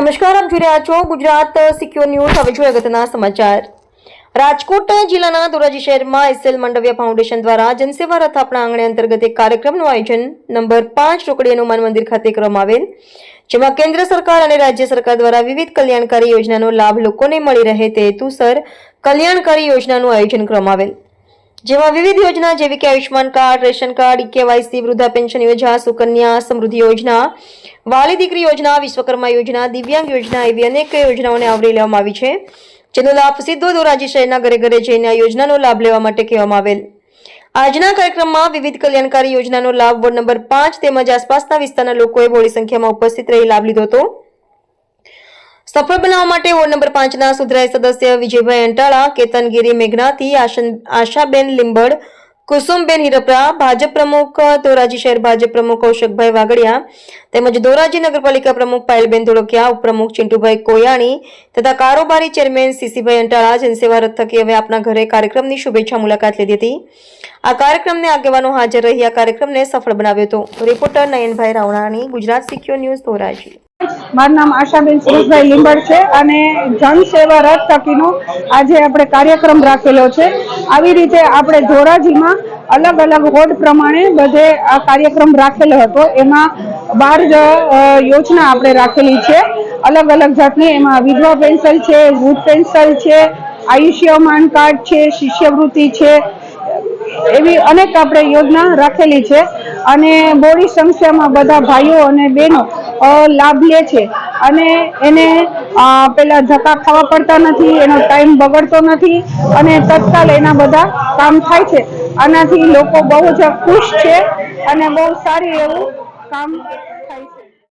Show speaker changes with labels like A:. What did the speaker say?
A: નમસ્કાર, આપ જોઈ રહ્યા છો ગુજરાત સિક્યોર ન્યૂઝ. હવે જોઈએ અગત્યના સમાચાર. રાજકોટ જિલ્લાના ધોરાજી શહેરમાં એસએલ મંડવ્ય ફાઉન્ડેશન દ્વારા જનસેવા રથ આપણા આંગણે અંતર્ગત એક કાર્યક્રમનું આયોજન નંબર પાંચ રોકડી હનુમાન મંદિર ખાતે કરવામાં આવેલ, જેમાં કેન્દ્ર સરકાર અને રાજ્ય સરકાર દ્વારા વિવિધ કલ્યાણકારી યોજનાનો લાભ લોકોને મળી રહે તે હેતુસર કલ્યાણકારી યોજનાનું આયોજન કરવામાં આવેલ. જેમાં વિવિધ યોજના, જેવી કે Ayushman card, ration card KYC, વૃદ્ધા pension યોજના, સુકન્યા સમૃદ્ધિ યોજના, વાલી દીકરી યોજના, વિશ્વકર્મા યોજના, દિવ્યાંગ યોજના એવી અનેક યોજનાઓને આવરી લેવામાં આવી છે. જેનો લાભ સીધો ધોરાજી શહેરના ઘરે ઘરે જઈને આ યોજનાનો લાભ લેવા માટે કહેવામાં આવેલ. આજના કાર્યક્રમમાં વિવિધ કલ્યાણકારી યોજનાનો લાભ વોર્ડ નંબર પાંચ તેમજ આસપાસના વિસ્તારના લોકોએ મોડી સંખ્યામાં ઉપસ્થિત રહી લાભ લીધો હતો. સફળ બનાવવા માટે વોર્ડ નંબર પાંચના સુધરાઈ સદસ્ય વિજયભાઈ અંટાળા, કેતનગીરી મેઘનાથી આશાબેન લીંબડ, કુસુમબેન હિરપરા, ભાજપ પ્રમુખ ધોરાજી શહેર ભાજપ પ્રમુખ કૌશકભાઈ વાગડિયા તેમજ ધોરાજી નગરપાલિકા પ્રમુખ પાયલબેન ધોળકિયા, ઉપપ્રમુખ ચિંટુભાઈ કોયાણી તથા કારોબારી ચેરમેન સીસીભાઈ અંટાળા જનસેવા રથ થકી હવે આપના ઘરે કાર્યક્રમની શુભેચ્છા મુલાકાત લીધી હતી. આ કાર્યક્રમને આગેવાનો હાજર રહી, આ કાર્યક્રમને સફળ બનાવ્યો હતો. Reporter Nayanbhai Ravanani Gujarat secure news Dhoraji.
B: મારું નામ આશાબેન સુરેશભાઈ લીંબડ છે અને જનસેવા રથ થકીનો આજે આપણે કાર્યક્રમ રાખેલો છે. આવી રીતે આપણે ધોરાજીમાં અલગ અલગ વોર્ડ પ્રમાણે બધે આ કાર્યક્રમ રાખેલો હતો. એમાં બાર યોજના આપણે રાખેલી છે. અલગ અલગ જાતની. એમાં વિધવા પેન્સિલ છે, વૃદ્ધ પેન્સિલ છે, આયુષ્યમાન કાર્ડ છે, શિષ્યવૃત્તિ છે, એવી અનેક આપણે યોજના રાખેલી છે. અને બોડી સંખ્યામાં બધા ભાઈઓ અને બહેનો લાભ લે છે. અને એને પેલા ધક્કા ખાવા પડતા નથી, એનો ટાઈમ બગડતો નથી અને તત્કાલ એના બધા કામ થાય છે. આનાથી લોકો બહુ જ ખુશ છે અને બહુ સારી એવું કામ